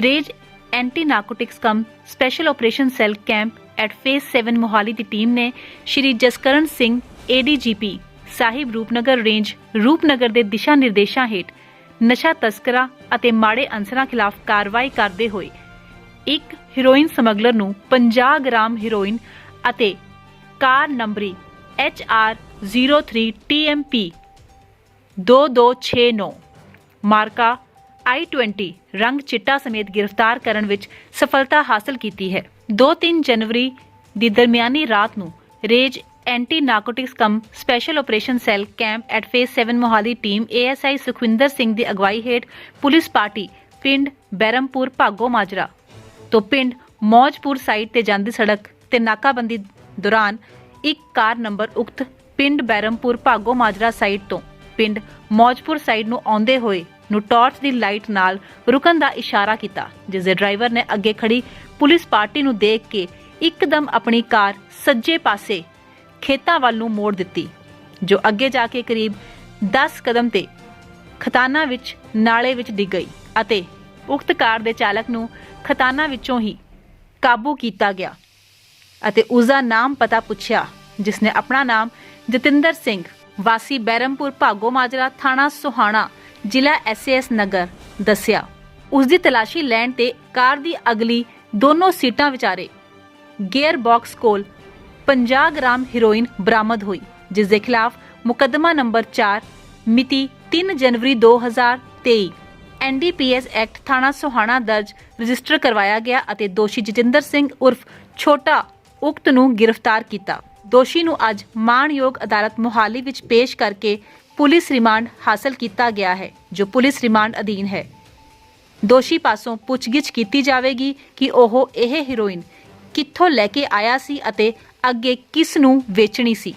Range anti narcotics cum special operation cell camp at phase 7 Mohali the team ਨੇ Shri Jaskaran Singh ADGP ਸਾਹਿਬ Rupnagar range, Rupnagar ਦੇ ਦਿਸ਼ਾ ਨਿਰਦੇਸ਼ਾਂ ਹੇਠ ਨਸ਼ਾ ਤਸਕਰਾਂ ਅਤੇ ਮਾੜੇ ਅਨਸਰਾਂ ਖਿਲਾਫ ਕਾਰਵਾਈ ਕਰਦੇ ਹੋਏ ਇੱਕ ਹੀਰੋਇਨ ਸਮਗਲਰ ਨੂੰ 50 ਗ੍ਰਾਮ ਹੀਰੋਇਨ ਅਤੇ ਕਾਰ ਨੰਬਰੀ HR03 TMP 2269 ਮਾਰਕਾ I20 ਰੰਗ ਚਿੱਟਾ ਸਮੇਤ ਗ੍ਰਿਫਤਾਰ ਕਰਨ ਵਿੱਚ ਸਫਲਤਾ ਹਾਸਲ ਕੀਤੀ ਹੈ। 2-3 ਜਨਵਰੀ ਦੀ ਦਰਮਿਆਨੀ ਰਾਤ ਨੂੰ range anti narcotics cum special operation cell camp at phase 7 Mohali team ASI Sukhwinder Singh ਦੀ ਅਗਵਾਈ ਹੇਠ ਪੁਲਿਸ ਪਾਰਟੀ ਪਿੰਡ ਬੈਰਮਪੁਰ ਭਾਗੋ ਮਾਜਰਾ ਤੋਂ ਪਿੰਡ ਮੌਜਪੁਰ ਸਾਈਡ ਤੇ ਜਾਂਦੀ ਸੜਕ ਤੇ ਨਾਕਾਬੰਦੀ ਦੌਰਾਨ ਇੱਕ ਕਾਰ ਨੰਬਰ ਉਕਤ ਪਿੰਡ ਬੈਰਮਪੁਰ ਭਾਗੋ ਮਾਜਰਾ ਸਾਈਡ ਤੋਂ ਪਿੰਡ ਮੌਜਪੁਰ ਸਾਈਡ ਨੂੰ ਆਉਂਦੇ ਹੋਏ ਨੂੰ ਟਾਰਚ ਦੀ ਲਾਈਟ ਨਾਲ ਰੁਕਣ ਦਾ ਇਸ਼ਾਰਾ ਕੀਤਾ, ਜਿਸ ਦੇ ਡਰਾਈਵਰ ਨੇ ਅੱਗੇ ਖੜੀ ਪੁਲਿਸ ਪਾਰਟੀ ਨੂੰ ਦੇਖ ਕੇ ਇੱਕਦਮ ਆਪਣੀ ਕਾਰ ਸੱਜੇ ਪਾਸੇ ਖੇਤਾਂ ਵੱਲ ਨੂੰ ਮੋੜ ਦਿੱਤੀ, ਜੋ ਅੱਗੇ ਜਾ ਕੇ ਕਰੀਬ 10 ਕਦਮ ਤੇ ਖਤਾਨਾ ਵਿੱਚ ਨਾਲੇ ਵਿੱਚ ਡਿੱਗ ਗਈ ਅਤੇ ਉਕਤ ਕਾਰ ਦੇ ਚਾਲਕ ਨੂੰ ਖਤਾਨਾ ਵਿੱਚੋਂ ਹੀ ਕਾਬੂ ਕੀਤਾ ਗਿਆ ਅਤੇ ਉਸ ਦਾ ਨਾਮ ਪਤਾ ਪੁੱਛਿਆ, ਜਿਸ ਨੇ ਆਪਣਾ ਨਾਮ ਜਤਿੰਦਰ ਸਿੰਘ, ਵਾਸੀ ਬੈਰਮਪੁਰ ਭਾਗੋ ਮਾਜਰਾ, ਥਾਣਾ ਸੁਹਾਣਾ ਜ਼ਿਲ੍ਹਾ ਐਸਐਸ ਨਗਰ ਦੱਸਿਆ। ਉਸ ਦੀ ਤਲਾਸ਼ੀ ਲੈਣ ਤੇ ਕਾਰ ਦੀ ਅਗਲੀ ਦੋਨੋਂ ਸੀਟਾਂ ਵਿਚਾਰੇ ਗੇਅਰ ਬਾਕਸ ਕੋਲ 50 ਗ੍ਰਾਮ ਹੀਰੋਇਨ ਬਰਾਮਦ ਹੋਈ ਜਿਸ ਦੇ ਖਿਲਾਫ ਮੁਕੱਦਮਾ ਨੰਬਰ 4 ਮਿਤੀ 3 ਜਨਵਰੀ 2023 ਐਨਡੀਪੀਐਸ ਐਕਟ ਥਾਣਾ ਸੋਹਾਣਾ ਦਰਜ ਰਜਿਸਟਰ ਕਰਵਾਇਆ ਗਿਆ ਅਤੇ ਦੋਸ਼ੀ ਜਤਿੰਦਰ ਸਿੰਘ ਉਰਫ ਛੋਟਾ ਉਕਤ ਨੂੰ ਗ੍ਰਿਫਤਾਰ ਕੀਤਾ। ਦੋਸ਼ੀ ਨੂੰ ਅੱਜ ਮਾਨਯੋਗ ਅਦਾਲਤ ਮੁਹਾਲੀ ਵਿੱਚ ਪੇਸ਼ ਕਰਕੇ ਪੁਲਿਸ ਰਿਮਾਂਡ ਹਾਸਲ ਕੀਤਾ ਗਿਆ ਹੈ, ਜੋ ਪੁਲਿਸ ਰਿਮਾਂਡ ਅਧੀਨ ਹੈ। ਦੋਸ਼ੀ ਪਾਸੋਂ ਪੁੱਛਗਿੱਛ ਕੀਤੀ ਜਾਵੇਗੀ ਕਿ ਉਹ ਇਹ ਹੀਰੋਇਨ ਕਿੱਥੋਂ ਲੈ ਕੇ ਆਇਆ ਸੀ ਅਤੇ ਅੱਗੇ ਕਿਸ ਨੂੰ ਵੇਚਣੀ ਸੀ।